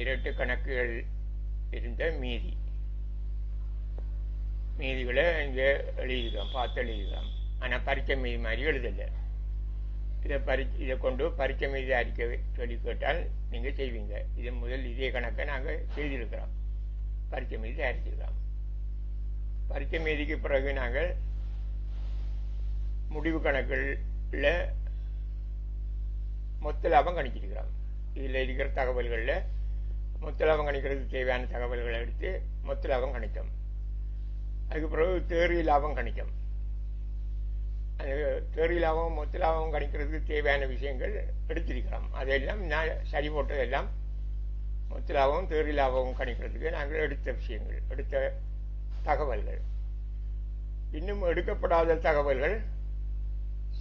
இரட்டு கணக்குகள் இருந்த மீதி. மீதிகளை இங்கே எழுதிக்கிறோம் பார்த்து எழுதிக்கிறோம் ஆனால் பரீட்சை மீதி மாதிரி எழுதலை. இதை பரி இதை கொண்டு பரீட்சை மீதி அறிக்கை சொல்லி கேட்டால் நீங்கள் செய்வீங்க. இது முதல் இதே கணக்கை நாங்கள் செய்திருக்கிறோம். பரீட்சை மீதி தயாரிச்சிருக்கிறோம் பரீட்சை மீதிக்கு பிறகு நாங்கள் முடிவு கணக்குகளில் மொத்த லாபம் கணிச்சிருக்கிறோம். இதில் இருக்கிற தகவல்களில் முத்துலாபம் கணிக்கிறதுக்கு தேவையான தகவல்களை எடுத்து மொத்த லாபம் கணித்தோம். அதுக்கு பிறகு தேறி லாபம் கணிக்கும் அது தேறி லாபம் மொத்த லாபம் கணிக்கிறதுக்கு தேவையான விஷயங்கள் எடுத்திருக்கிறோம். அதெல்லாம் நான் சரி போட்டதெல்லாம் மொத்த லாபம் தேறி லாபம் கணிக்கிறதுக்கு நாங்கள் எடுத்த விஷயங்கள் எடுத்த தகவல்கள். இன்னும் எடுக்கப்படாத தகவல்கள்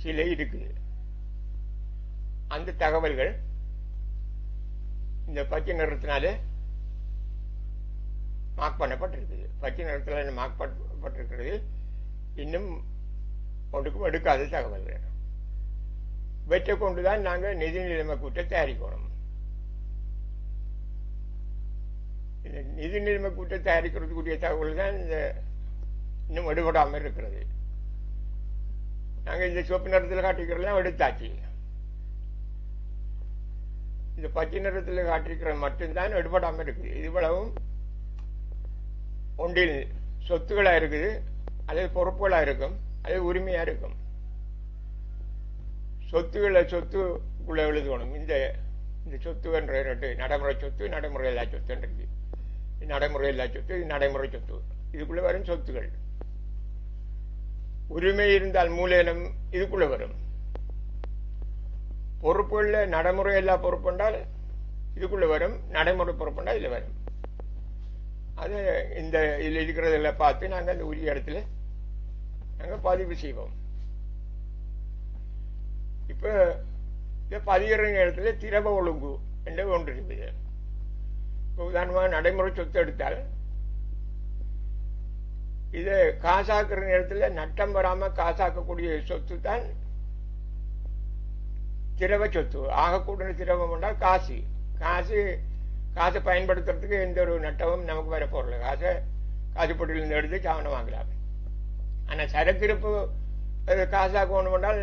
சில இருக்குது. அந்த தகவல்கள் இந்த பச்சை நிறத்தினால மார்க் பண்ணப்பட்டிருக்குது. பச்சை நிறத்தில் மார்க் பண்ணப்பட்டிருக்கிறது? இன்னும் ஒன்றுக்கும் எடுக்காத வெற்றி இவற்றை கொண்டுதான் நாங்கள் நிதி நிலைமை கூட்ட தயாரிக்கணும். இந்த நிதி நிலைமை கூட்ட தயாரிக்கிறதுக்குரிய தகவல் தான் இந்த இன்னும் எடுபடாமல் இருக்கிறது. நாங்கள் இந்த சிவப்பு நிறத்தில் காட்டிக்கிறதெல்லாம் எடுத்தாச்சு. இந்த பச்சை நிறத்தில் காட்டிருக்கிறது மட்டும்தான் எடுபடாமல் இருக்குது. இவ்வளவும் ஒன்றில் சொத்துக்களாக இருக்குது அல்லது பொறுப்புகளா இருக்கும் அல்லது உரிமையா இருக்கும். சொத்துக்களை சொத்துக்குள்ள எழுதுகணும் இந்த இந்த சொத்துன்ற ரெண்டு நடைமுறை சொத்து நடைமுறை இல்லா சொத்து நடைமுறை இல்லா சொத்து இது நடைமுறை சொத்து. இதுக்குள்ளே வரும் சொத்துகள் உரிமை இருந்தால் மூலேனம் இதுக்குள்ளே வரும். பொறுப்புகள்ல நடைமுறை எல்லா பொறுப்புண்டால் இதுக்குள்ள வரும். நடைமுறை பொறுப்புண்டா இதுல வரும். அது இந்த இதில் இருக்கிறதில் பார்த்து நாங்கள் அந்த உரிய இடத்துல நாங்கள் பதிவு செய்வோம். இப்போ இந்த பதிகிற நேரத்தில் திரவ ஒழுங்கு என்று ஒன்று இருக்குது. இப்போ உதாரணமாக நடைமுறை சொத்து எடுத்தால் இது காசாக்குற நேரத்தில் நட்டம் வராமல் காசாக்கக்கூடிய சொத்து தான் திரவ சொத்து. ஆகக்கூடிய திரவம் என்றால் காசு. காசு காசை பயன்படுத்துறதுக்கு எந்த ஒரு நட்டமும் நமக்கு வர போறல காசை காசு பொட்டிலிருந்து எடுத்து சாவனம் வாங்கலாம் ஆனா சரக்கு இருப்பு காசாக ஒன்று என்றால்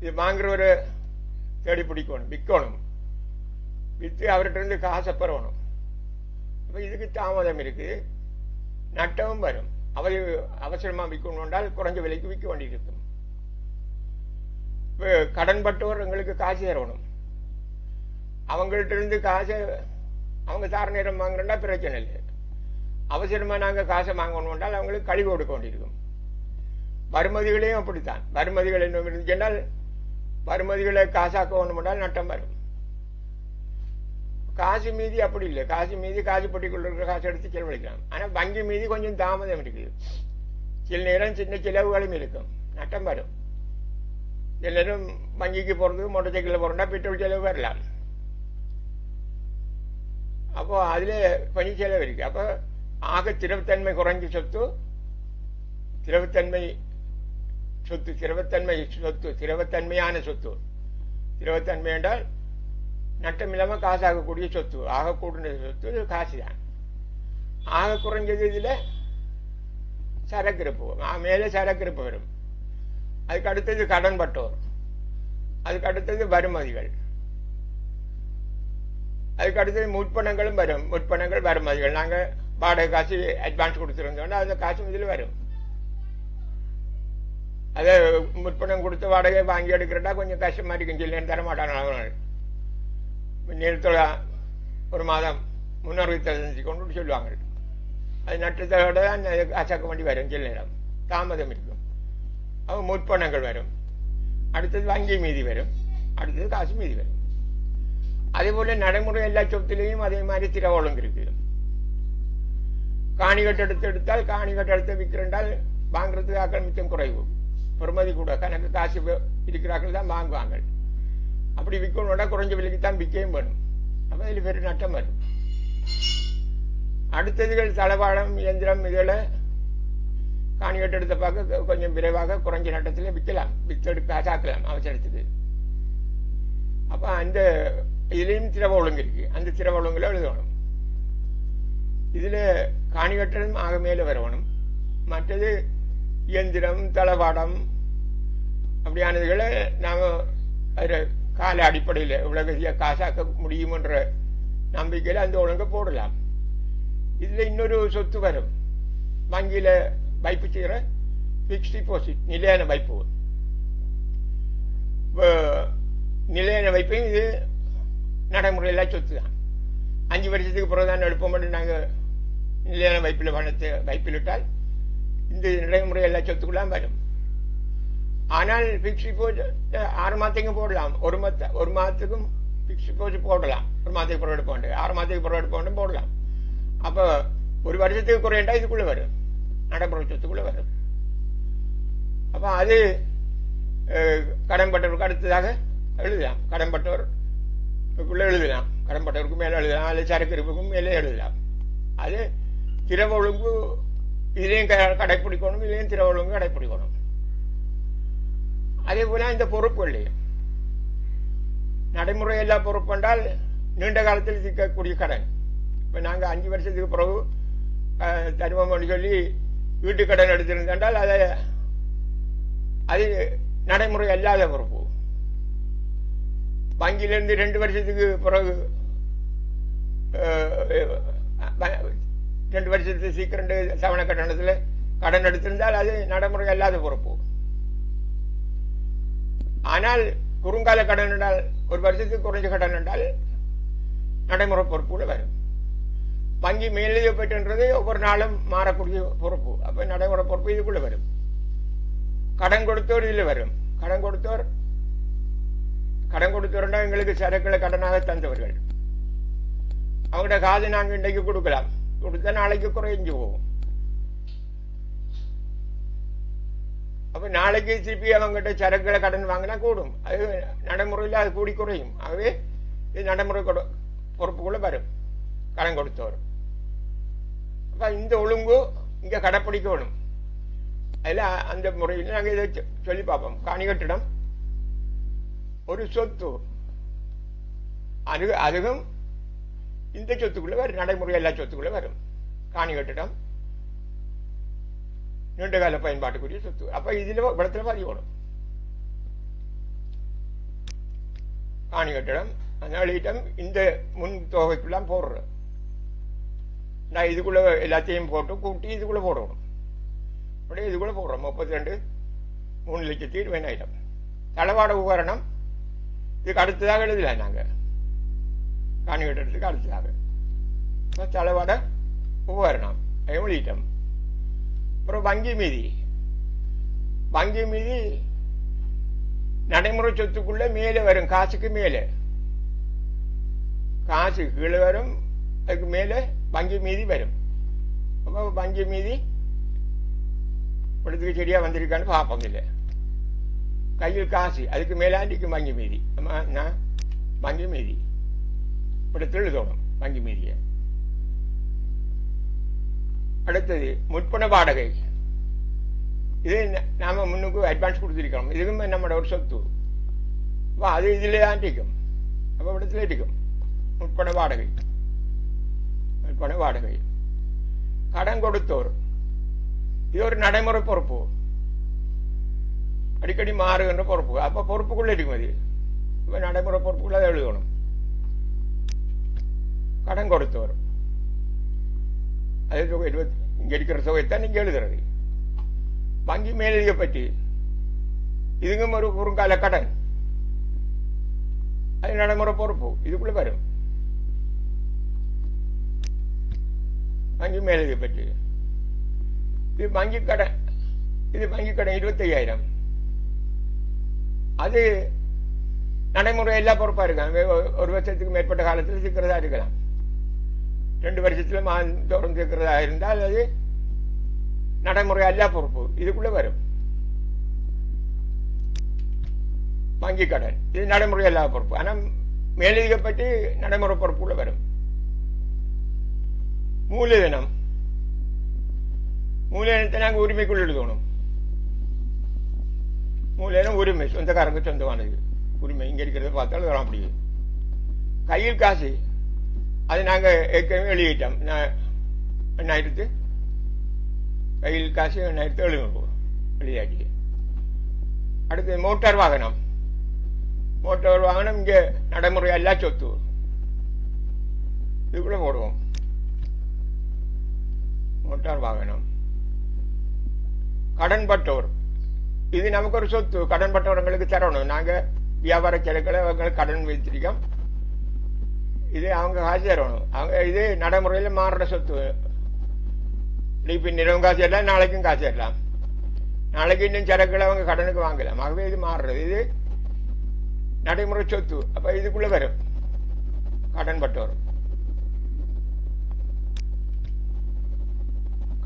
இது வாங்குறவரை தேடி பிடிக்கணும் விற்கணும். விற்று அவர்கிட்ட இருந்து காசை பெறணும். அப்ப இதுக்கு தாமதம் இருக்கு. நட்டமும் வரும். அவை அவசரமா விற்கணும் என்றால் குறைஞ்ச விலைக்கு விற்க வேண்டியிருக்கும் கடன்பட்டவர் எங்களுக்கு காசு தரணும். அவங்கள்ட்ட இருந்து காசை அவங்க தார நேரம் வாங்குறா பிரச்சனை இல்லை. அவசரமா நாங்க காசை வாங்கணும் என்றால் அவங்களுக்கு கழிவு கொடுக்க வேண்டியிருக்கும். வருமதிகளையும் அப்படித்தான். வருமதிகள் என்ன இருந்துச்சுன்னால் வருமதிகளை காசாக்க வேணும் என்றால் நட்டம் வரும். காசு மீதி அப்படி இல்லை. காசு மீதி காசு பெட்டிக்குள்ள இருக்கிற காசு எடுத்து செலவழிக்கலாம். ஆனா வங்கி மீதி கொஞ்சம் தாமதம் இருக்குது. சில நேரம் சின்ன செலவுகளும் இருக்கும். நட்டம் வரும். எல்லாரும் வங்கிக்கு போறது மோட்டர் சைக்கிளில் போறோம்னா பெட்ரோல் செலவு வரலாம் அப்போ அதுல பணி செலவு இருக்கு அப்போ ஆக திரவத்தன்மை குறைஞ்ச சொத்து திரவத்தன்மை சொத்து திரவத்தன்மை சொத்து திரவத்தன்மையான சொத்து திரவத்தன்மை என்றால் நட்டம் இல்லாம காசாகக்கூடிய சொத்து ஆகக்கூடிய சொத்து காசு தான் ஆக குறைஞ்சது இதுல சரக்கிருப்பு மேலே சரக்கு இருப்பு வரும் அதுக்கு அடுத்தது கடன்பட்டோர். அதுக்கு அடுத்தது வருமதிகள் அதுக்கு அடுத்தது முற்பணங்களும் வரும். முற்பணங்கள் வருமதிகள் நாங்கள் வாடகை காசு அட்வான்ஸ் கொடுத்துருந்தோம்னா அந்த காசு இதில் வரும். அதை முற்பணம் கொடுத்து வாடகை வாங்கி எடுக்கிறதா கொஞ்சம் கஷ்டமா இருக்கும் சில்லேன்னு தர மாட்டாங்க நேரத்தோட ஒரு மாதம் முன்னறிவித்தல் கொண்டு சொல்லுவாங்க. அது நட்டத்தோட தான் காசாக்க வேண்டி வரும் சில நேரம் தாமதம் இருக்கும் அவ முற்பணங்கள் வரும். அடுத்தது வங்கி மீதி வரும். அடுத்தது காசு மீதி வரும். அதே போல நடைமுறை எல்லா சொத்துலேயும் அதே மாதிரி திர ஒழுங்கு இருக்கு. காணி கட்டெடுத்து எடுத்தால் காணி கட்டெடுத்து விற்கிறண்டால் வாங்குறதுக்கு ஆக்கள் மிச்சம் குறைவு. பெருமதி கூட கணக்கு காசு இருக்கிறார்கள் தான் வாங்குவாங்க அப்படி விற்கணும்னா குறைஞ்ச விலைக்கு தான் விற்கவும் வேணும். அப்ப இதில் பெரிய நட்டம் வரும். அடுத்ததுகள் தளவாடம் இயந்திரம் இதுகளை காணி கட்டெடுத்த பார்க்க கொஞ்சம் விரைவாக குறைஞ்ச நட்டத்தில் விற்கலாம். வித்தெடு காசாக்கலாம் அவசரத்துக்கு. அப்போ அந்த இதுலேயும் திரவ ஒழுங்கு இருக்கு. அந்த திரவ ஒழுங்குல எழுதணும். இதில் காணி கட்டணம் ஆக மேலே வரணும். மற்றது இயந்திரம் தளபாடம் அப்படியானதுகளை நாம் அதில் கால அடிப்படையில் உலகத்தையாக காசாக்க முடியுமன்ற நம்பிக்கையில் அந்த ஒழுங்கை போடலாம். இதில் இன்னொரு சொத்து வரும். வங்கியில் வைப்பு செய்கிற ஃபிக்ஸ் டிபாசிட் நிலையான வைப்பு நிலையான வைப்பையும் இது நடைமுறையில் சொத்து தான் அஞ்சு வருஷத்துக்கு பிறகு தான் எடுப்போம் நாங்கள் நிலையான வைப்பில் பணத்தை வைப்பில் விட்டால் இந்த நடைமுறை எல்லா சொத்துக்கெல்லாம் வரும். ஆனால் பிக்ஸ் டிபாசிட் ஆறு மாதத்துக்கும் போடலாம். ஒரு மாத ஒரு மாதத்துக்கும் பிக்ஸ் டிபாசிட் போடலாம். ஒரு மாதத்துக்கு பிறகு எடுப்போம் ஆறு மாதத்துக்கு பிறகு எடுப்போம் போடலாம். அப்போ ஒரு வருஷத்துக்கு குறையண்டா இதுக்குள்ளே வரும். நடைமுறை சொத்துக்குள்ள வரும் அப்ப அது கடன்பட்டவருக்கு அடுத்ததாக எழுதலாம். கடன்பட்டவருக்குள்ள எழுதலாம். கடன்பட்டவருக்கு மேலே எழுதலாம். அல்லது சரக்கு இருப்புக்கும் மேலே எழுதலாம். அது திரவ ஒழுங்கு இதுலயும் க- கடைப்பிடிக்கணும். இதையும் திரவ ஒழுங்கு கடைப்பிடிக்கணும். அதே போல இந்த பொறுப்புகளையும் நடைமுறை எல்லா பொறுப்பு என்றால் நீண்ட காலத்தில் சிக்கக்கூடிய கடன். இப்ப நாங்க அஞ்சு வருஷத்துக்கு பிறகு அஹ், தருவோம்னு சொல்லி வீட்டு கடன் எடுத்திருந்தால் அதை அது நடைமுறை அல்லாத பொறுப்பு. வங்கியிலிருந்து ரெண்டு வருஷத்துக்கு பிறகு ரெண்டு வருஷத்துக்கு சீக்கிரம் சவண கட்டணத்தில் கடன் எடுத்திருந்தால் அது நடைமுறை அல்லாத பொறுப்பு. ஆனால் குறுங்கால கடன் என்றால் ஒரு வருஷத்துக்கு குறைஞ்ச கடன் என்றால் நடைமுறை பொறுப்புல வரும். வங்கி மேலெழுதப்பட்டுன்றது ஒவ்வொரு நாளும் மாறக்கூடிய பொறுப்பு. அப்ப நடைமுறை பொறுப்பு இதுக்குள்ள வரும். கடன் கொடுத்தோர் இதுல வரும். கடன் கொடுத்தோர் கடன் கொடுத்தோர்னா எங்களுக்கு சரக்குகளை கடனாக தந்தவர்கள். அவங்களோட காது நாங்க இன்றைக்கு கொடுக்கலாம். கொடுத்தா நாளைக்கு குறைஞ்சு போகும். அப்ப நாளைக்கு திருப்பி அவங்ககிட்ட சரக்குகளை கடன் வாங்கினா கூடும். அது நடைமுறையில் அது கூடி குறையும். ஆகவே இது நடைமுறை பொறுப்புக்குள்ள வரும். கடன் கொடுத்தவர் அப்ப இந்த ஒழுங்கு இங்க கடைப்பிடிக்கணும். அதுல அந்த முறையில் நாங்க இதை சொல்லி பார்ப்போம். காணி கட்டிடம் ஒரு சொத்து. அது அதுவும் இந்த சொத்துக்குள்ள வரும். நடைமுறை எல்லா சொத்துக்குள்ள வரும். காணி கட்டிடம் நீண்ட கால பயன்பாட்டுக்குரிய சொத்து. அப்ப இதுல இடத்துல பதிவோடும் காணி கட்டிடம் அந்த வெளியிட்டம் இந்த முன் தொகைக்குள்ளாம் போடுறோம் நான் இதுக்குள்ள எல்லாத்தையும் போட்டு கூட்டி இதுக்குள்ள போடணும். அப்படியே இதுக்குள்ள போடுறோம். முப்பத்தி ரெண்டு மூணு லட்சத்தி இருபதாயிரம். தளவாட உபகரணம். இதுக்கு அடுத்ததாக எழுதல நாங்க. காணி கட்டுறதுக்கு அடுத்ததாக. தளவாட உபகரணம். எவ்வளிட்டம் அப்புறம் வங்கி மீதி. வங்கி மீதி நடைமுறை சொத்துக்குள்ள மேலே வரும். காசுக்கு மேலே. காசு கீழே வரும். அதுக்கு மேலே வங்கி மீதி வரும். அப்போ வங்கி மீதி படத்துக்கு சரியா வந்திருக்கான்னு பார்ப்போம் இல்லை கையில் காசு அதுக்கு மேலாண்டிக்கும் வங்கி மீதி. ஆமா நான் வங்கி மீதி. படத்தில் எழுதணும் வங்கி மீதியை. அடுத்தது முற்பண வாடகை. இது நாம முன்னுக்கு அட்வான்ஸ் கொடுத்திருக்கோம் இதுவும் நம்மளோட ஒரு சொத்து. அப்ப அது இதுல தான் இருக்கும் அப்ப இடத்துல இருக்கும் முற்பண வாடகை. விற்பனை வாடகை கடன் கொடுத்தோர். இது ஒரு நடைமுறை பொறுப்பு. அடிக்கடி மாறுகின்ற பொறுப்பு. அப்ப பொறுப்புக்குள்ள இருக்கும் அது இப்ப நடைமுறை பொறுப்புக்குள்ள அதை எழுதணும். கடன் கொடுத்தவர் அதே தொகை இருபத்தி இங்க இருக்கிற தொகைத்தான் நீங்க எழுதுறது. வங்கி மேலதிக பற்றி. இதுங்க ஒரு குறுங்கால கடன். அது நடைமுறை பொறுப்பு. இதுக்குள்ள வரும். வங்கி மேலதிக பற்றி. இது வங்கி கடன் இது வங்கி கடன் இருபத்தையாயிரம். அது நடைமுறை எல்லாம் பொறுப்பா இருக்கலாம் ஒரு வருஷத்துக்கு மேற்பட்ட காலத்தில் சிக்கிறதா இருக்கலாம். ரெண்டு வருஷத்துல மாதம் சிக்கிறதா இருந்தால் அது நடைமுறை அல்ல பொறுப்பு. இதுக்குள்ள வரும். வங்கி கடன் இது நடைமுறை அல்லாத பொறுப்பு. ஆனா மேலதிகப்பட்டு நடைமுறை பொறுப்புள்ள வரும். மூலதனம் மூலதனத்தை நாங்கள் உரிமைக்குள் எழுதணும் மூலதனம் உரிமை சொந்தக்காரங்க சொந்தமானது உரிமை இங்க இருக்கிறத பார்த்தாலும் வர அப்படி கையில் காசு அது நாங்க ஏற்கனவே எழுதிட்டோம் எண்ணாயிரத்து கையில் காசு எண்ணாயிரத்து எழுநூறு எழுதியாச்சு அடுத்து மோட்டார் வாகனம் மோட்டார் வாகனம் இங்க நடைமுறை எல்லாம் சொத்து இதுக்குள்ள போடுவோம் மோட்டார் வாகனம் கடன்பட்டோர். இது நமக்கு ஒரு சொத்து. கடன்பட்டவர்களுக்கு தரணும். நாங்க வியாபார செலவுகளை அவங்களுக்கு கடன் வைத்திருக்கோம் இது அவங்க காசு தரணும் அவங்க இது நடைமுறையில மாறுற சொத்து. இப்போ நிறவும் காசு எல்லாம் நாளைக்கும் காசு தரலாம் நாளைக்கு இன்னும் சரக்குகளை அவங்க கடனுக்கு வாங்கலாம். ஆகவே இது மாறுறது. இது நடைமுறை சொத்து. அப்போ இதுக்குள்ள வரும். கடன்பட்டோர்.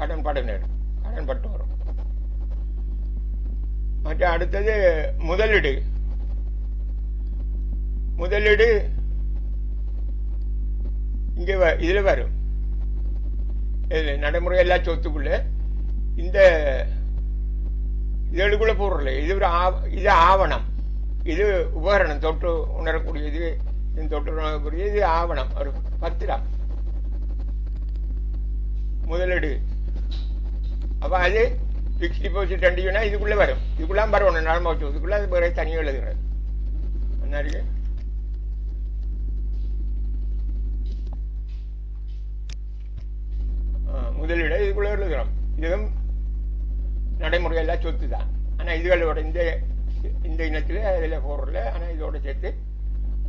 கடன் படனர் வரும் மற்ற அடுத்தது முதலீடு. முதலீடு இங்க இதுல வரும். இது நடைமுறை எல்லா சொத்துக்குள்ள. இந்த இதழுக்குள்ள போடுறல இது ஒரு இது ஆவணம். இது உபகரணம் தொட்டு உணரக்கூடியது இது தொட்டு இது ஆவணம். ஒரு பத்து அப்போ அது பிக்ஸ் டிபாசிட் ரெண்டுனா இதுக்குள்ளே வரும் இதுக்குள்ள வரணும் நடமா வச்சு இதுக்குள்ளே அது வேற தனியாக எழுதுகிறது என்ன இருக்கு ஆ, முதலீடு இதுக்குள்ள எழுதுகிறோம் இதுவும் நடைமுறையெல்லாம் சொத்து தான் ஆனால் இதுகளோட இந்த இந்த இனத்தில் அதில் போடுறல ஆனால் இதோட சேர்த்து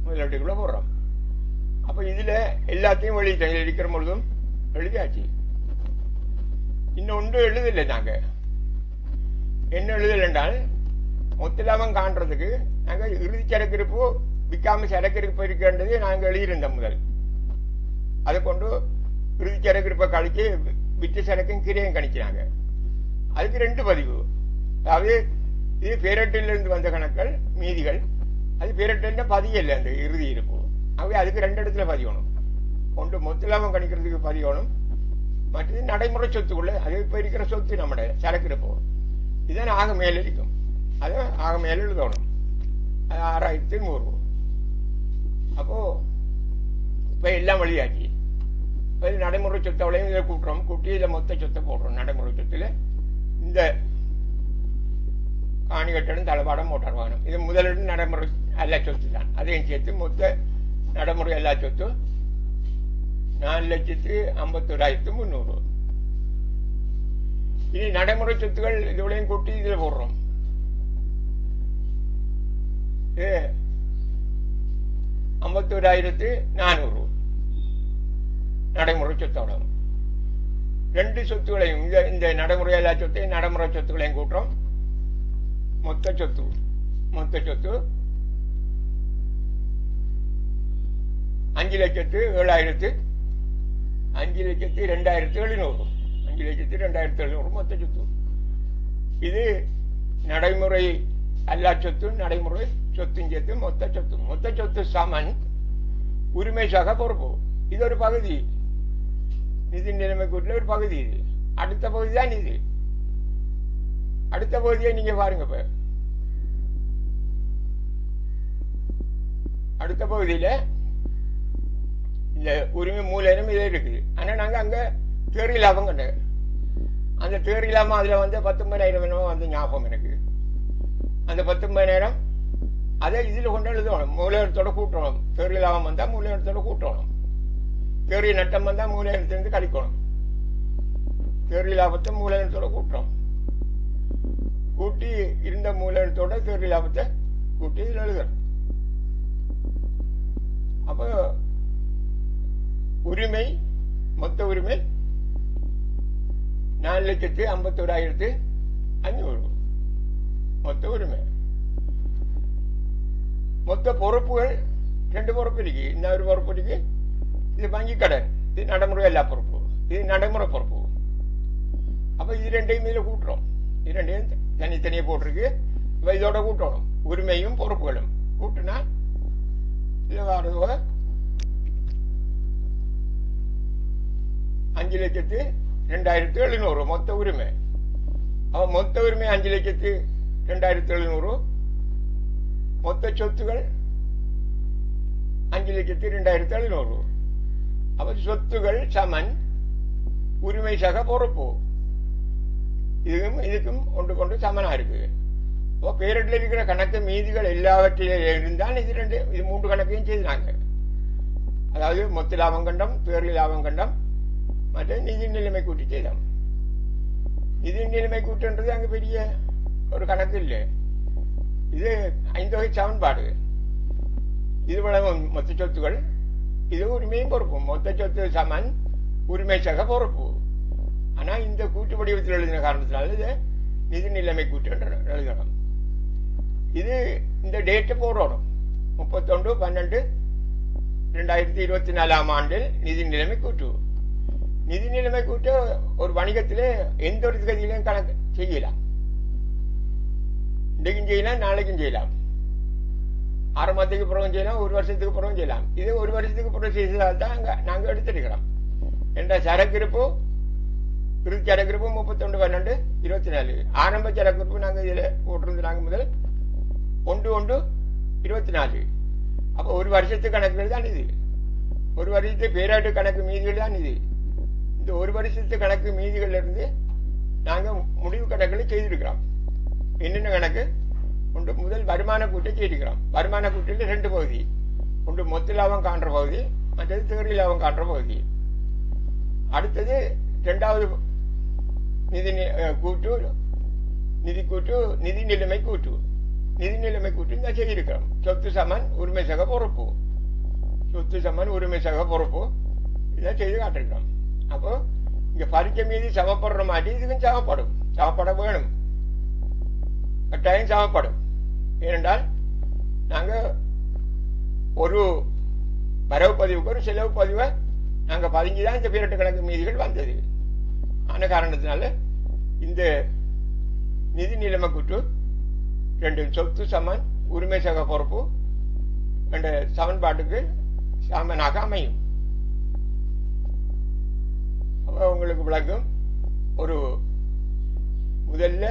முதலீட்டுக்குள்ளே போடுறோம் அப்போ இதில் எல்லாத்தையும் வெளியிட்டோம் இதுல இருக்கிற பொழுதும் எழுதியாச்சு இன்னும் இன்னொன்று எழுதலை நாங்க. என்ன எழுதல் என்றால் மொத்த காண்றதுக்கு நாங்க இறுதி சரக்கு இருப்போ விற்காம சரக்கு இருப்பு இருக்கின்றது நாங்க எழுதியிருந்தோம் முதல். அதை கொண்டு இறுதி சரக்கு இருப்பை கழிச்சு விற்ற சரக்கும் கிரையும் கணிக்கிறாங்க அதுக்கு ரெண்டு பதிவு. அதாவது இது பேரட்டிலிருந்து வந்த கணக்கள் மீதிகள். அது பேரட்டில் பதியல்ல அந்த இறுதி இருப்பு. ஆகவே அதுக்கு ரெண்டு இடத்துல பதியணும் ஒன்று மொத்த லாபம் கணிக்கிறதுக்கு பதியணும் மற்றது நடைமுறை சொத்துக்குள்ள அது இப்ப இருக்கிற சொத்து நம்முடைய சரக்கு இருப்போம் இதுதான் ஆக மேலிருக்கும் அது ஆக மேல எழுதணும் அது ஆறாயிரத்தி நூறு அப்போ இப்ப எல்லாம் வழியாச்சு இப்போ நடைமுறை சொத்தவளையும் இதை கூட்டுறோம். கூட்டி இதை மொத்த சொத்தை போடுறோம். நடைமுறை சொத்துல இந்த காணி கட்டணம் தளபாடம் மோட்டார் வாகனம். இது முதலீடு நடைமுறை எல்லா சொத்து தான் அதையும் சேர்த்து மொத்த நடைமுறை எல்லா சொத்தும் நாலு லட்சத்து ஐம்பத்தோராயிரத்து முந்நூறு. இனி நடைமுறை சொத்துகள் இதுவளையும் கூட்டி இதுல போடுறோம். ஐம்பத்தோராயிரத்து நானூறு. நடைமுறை சொத்தோட. ரெண்டு சொத்துகளையும் இந்த இந்த நடைமுறை எல்லா சொத்தையும் நடைமுறை சொத்துகளையும் கூட்டுறோம். மொத்த சொத்து மொத்த சொத்து அஞ்சு லட்சத்து ஏழாயிரத்து அஞ்சு லட்சத்தி ரெண்டாயிரத்தி எழுநூறு அஞ்சு லட்சத்தி ரெண்டாயிரத்தி எழுநூறு மொத்த சொத்து இது நடைமுறை அல்லா சொத்து நடைமுறை சொத்தும் சேர்த்து மொத்த சொத்து மொத்த சொத்து சமன் உரிமை சக பொறுப்பு. இது ஒரு பகுதி. நிதி நிலைமை கூட்டில் ஒரு பகுதி இது. அடுத்த பகுதி தான் இது. அடுத்த பகுதியை நீங்க பாருங்க இப்ப. அடுத்த பகுதியில இந்த உரிமை மூலதனம் இதே இருக்குது. ஆனா நாங்க அங்க தேறி லாபம் கண்டு அந்த தேறி லாபம் அதுல வந்து பத்தொன்பதாயிரம் என்னமோ வந்து ஞாபகம் எனக்கு. அந்த பத்து மணி நேரம் அதை இதுல கொண்டு எழுதணும். மூலையத்தோட கூட்டணும். தேறி லாபம் வந்தா மூலையத்தோட கூட்டணும். தேர்வு நட்டம் வந்தா மூலதனத்திலிருந்து கழிக்கணும். தேர் லாபத்தை மூலையத்தோட கூட்டணும். கூட்டி இருந்த மூலையத்தோட தேர் லாபத்தை கூட்டி எழுதணும். அப்போ உரிமை மொத்த உரிமை நாலு லட்சத்து ஐம்பத்தோராயிரத்து அஞ்சூறு மொத்த உரிமை. மொத்த பொறுப்புகள் ரெண்டு பொறுப்பு இருக்கு. இந்த ஒரு பொறுப்பு இருக்கு. இது வங்கி கடன். இது நடைமுறை எல்லா பொறுப்பு. இது நடைமுறை பொறுப்பு. அப்ப இது ரெண்டையும் இதுல கூட்டுறோம். இது ரெண்டையும் தனித்தனியா போட்டிருக்கு. இப்ப இதோட கூட்டணும். உரிமையும் பொறுப்புகளும். கூட்டினா இதுல வர்றது அஞ்சு லட்சத்து ரெண்டாயிரத்து எழுநூறு மொத்த உரிமை. அவன் மொத்த உரிமை அஞ்சு லட்சத்து ரெண்டாயிரத்து எழுநூறு. மொத்த சொத்துகள் அஞ்சு லட்சத்து ரெண்டாயிரத்து எழுநூறு. அப்ப சொத்துகள் சமன் உரிமை சக பொறுப்பு. இதுக்கும் இதுக்கும் ஒன்று கொண்டு சமனா இருக்கு. அப்போ பேரிடல இருக்கிற கணக்கு மீதிகள் எல்லாவற்றிலும் இருந்தால் இது ரெண்டு இது மூன்று கணக்கையும் செய்தாங்க. அதாவது மொத்த லாபம் கண்டம் பேரில் லாபம் கண்டம் மற்ற நிதி நிலைமை கூட்டி செய்தோம் நிதி நிலைமை கூட்டுன்றது அங்க பெரிய ஒரு கணக்கு இல்லை. இது ஐந்தொகை சமன்பாடு. இது வழங்கும் மொத்த சொத்துகள் இது உரிமையும் பொறுப்பு. மொத்த சொத்து சமன் உரிமை சக பொறுப்பு. ஆனா இந்த கூட்டு வடிவத்தில் எழுதின காரணத்தினால இது நிதி நிலைமை கூட்டு எழுதணும். இது இந்த டேட்டு போடணும். முப்பத்தொன்று பன்னெண்டு ரெண்டாயிரத்தி இருபத்தி நாலாம் ஆண்டில் நிதி நிலைமை கூட்டு. நிதி நிலைமை கூட்டு ஒரு வணிகத்திலே எந்த ஒரு கதியிலையும் கணக்கு செய்யலாம். இன்றைக்கும் செய்யலாம் நாளைக்கும் செய்யலாம். ஆறு மாதத்துக்கு பிறகு செய்யலாம் ஒரு வருஷத்துக்கு பிறகு செய்யலாம். இது ஒரு வருஷத்துக்கு பிறகு செய்ததால் தான் அங்கே நாங்கள் எடுத்திருக்கிறோம். என்ற சரக்கிருப்பு இறுதி சரக்கிருப்பு முப்பத்தொன்று பன்னெண்டு இருபத்தி நாலு ஆரம்ப சரக்கிருப்பு நாங்க இதுல போட்டிருந்து நாங்க முதல் ஒன்று ஒன்று இருபத்தி நாலு அப்போ ஒரு வருஷத்து கணக்குகள் தான் இது. ஒரு வருஷத்து பேராட்டு கணக்கு மீதிகள் தான் இது. இந்த ஒரு வருஷத்து கணக்கு மீதிகள்ல இருந்து நாங்க முடிவு கணக்குகளை செய்திருக்கிறோம். என்னென்ன கணக்கு? ஒன்று முதல் வருமான கூட்டை செய்திருக்கிறோம் வருமான கூட்டில் ரெண்டு பகுதி. ஒன்று மொத்த லாபம் காண்ற பகுதி மற்றது தேறி லாபம் காண்ற பகுதி. அடுத்தது இரண்டாவது நிதி நி- அஹ் கூட்டு நிதி கூட்டு நிதி நிலைமை கூட்டு. நிதி நிலைமை கூட்டு நான் செய்திருக்கிறோம். சொத்து சமன் உரிமை சக பொறுப்பு. சொத்து சமன் உரிமை சக பொறுப்பு. இதை செய்து காட்டிருக்கிறோம். அப்போ இங்க பரிச்சை மீதி சமப்படுற மாதிரி இதுக்கும் சமப்படும் சமப்பட வேணும் கட்டாயம் சமப்படும் ஏனென்றால் நாங்க ஒரு வரவு பதிவுக்கு ஒரு செலவு பதிவை நாங்க பதிஞ்சுதான் இந்த பீரட்டு கணக்கு மீதிகள் வந்தது ஆன காரணத்தினால இந்த நிதி நிலைமை கூட்டு ரெண்டு சொத்து சமன் உரிமை சக பொறுப்பு என்ற சமன்பாட்டுக்கு சமனாக அமையும் உங்களுக்கு விளங்கும் ஒரு முதல்ல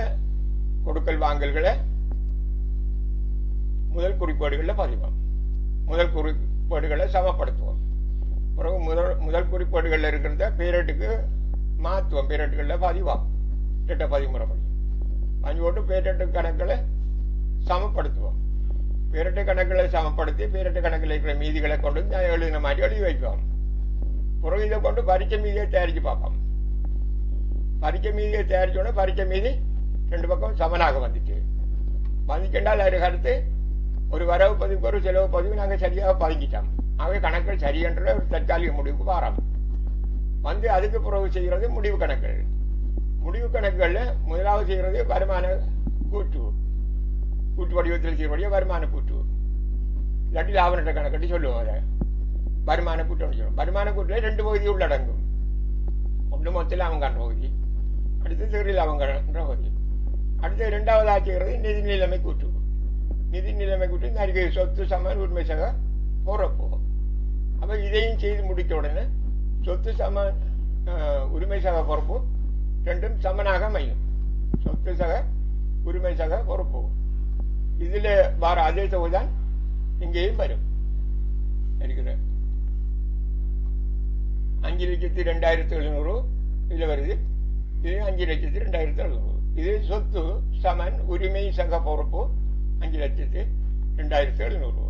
கொடுக்கல் வாங்கல்களை முதல் குறிப்பேடுகளில் பதிவோம். முதல் குறிப்பேடுகளை சமப்படுத்துவோம். பிறகு முதல் முதல் குறிப்பேடுகளில் இருக்கிறத பேரட்டுக்கு மாற்றுவோம் பேரட்டுகளில் பதிவாம் திட்ட பதிமுறைப்படி அஞ்சு ஓட்டு பேரட்டு கணக்குகளை சமப்படுத்துவோம். பேரட்டு கணக்குகளை சமப்படுத்தி பேரட்டு கணக்கில் இருக்கிற மீதிகளை கொண்டு வந்து எழுதின மாதிரி எழுதி வைப்போம். பிறகு கொண்டு பரிச்சை மீதியை தயாரிச்சு பார்ப்போம் பரிச்சை மீதியை தயாரிச்சோட பரிச்சை மீதி ரெண்டு பக்கம் சமனாக வந்துச்சு வந்துச்சுண்டால் அது கருத்து ஒரு வரவு பதிவுக்கு ஒரு செலவு பதிவு நாங்கள் சரியாக பதிஞ்சிட்டோம் ஆகவே கணக்குகள் சரியன்ற ஒரு தற்காலிக முடிவுக்கு வாரம் வந்து அதுக்கு பிறகு செய்கிறது முடிவு கணக்குகள் முடிவு கணக்குகளில் முதலாவது செய்கிறது வருமான கூட்டு கூட்டு வடிவத்தில் செய்யக்கூடிய வருமான கூட்டு இல்லாட்டி லாப நட்ட சொல்லுவோம் அதை வருமான கூட்டம் சொல்லுவோம். வருமான கூட்டில் ரெண்டு பகுதி உள்ளடங்கும். ஒன்று மொத்தத்தில் அவங்கன்ற பகுதி. அடுத்து சிறில் அவங்கன்ற பகுதி. அடுத்து இரண்டாவது ஆட்சிகிறது நிதி நிலைமை கூட்டு. நிதி நிலைமை கூட்டு இந்த அறிக்கை சொத்து சமன் உரிமை சக போறப்போ. அப்போ இதையும் செய்து முடித்த உடனே சொத்து சம உரிமை சக பொறுப்பு ரெண்டும் சமனாக அமையும். சொத்து சக உரிமை சக பொறுப்பு. இதில் வர அதே தொகைதான் இங்கேயும் வரும். இருக்கிறேன் அஞ்சு லட்சத்தி ரெண்டாயிரத்தி எழுநூறு இதுல வருது. இது அஞ்சு லட்சத்தி ரெண்டாயிரத்தி எழுநூறு. இது சொத்து சமன் உரிமை சக பொறுப்பு அஞ்சு லட்சத்தி ரெண்டாயிரத்தி எழுநூறு.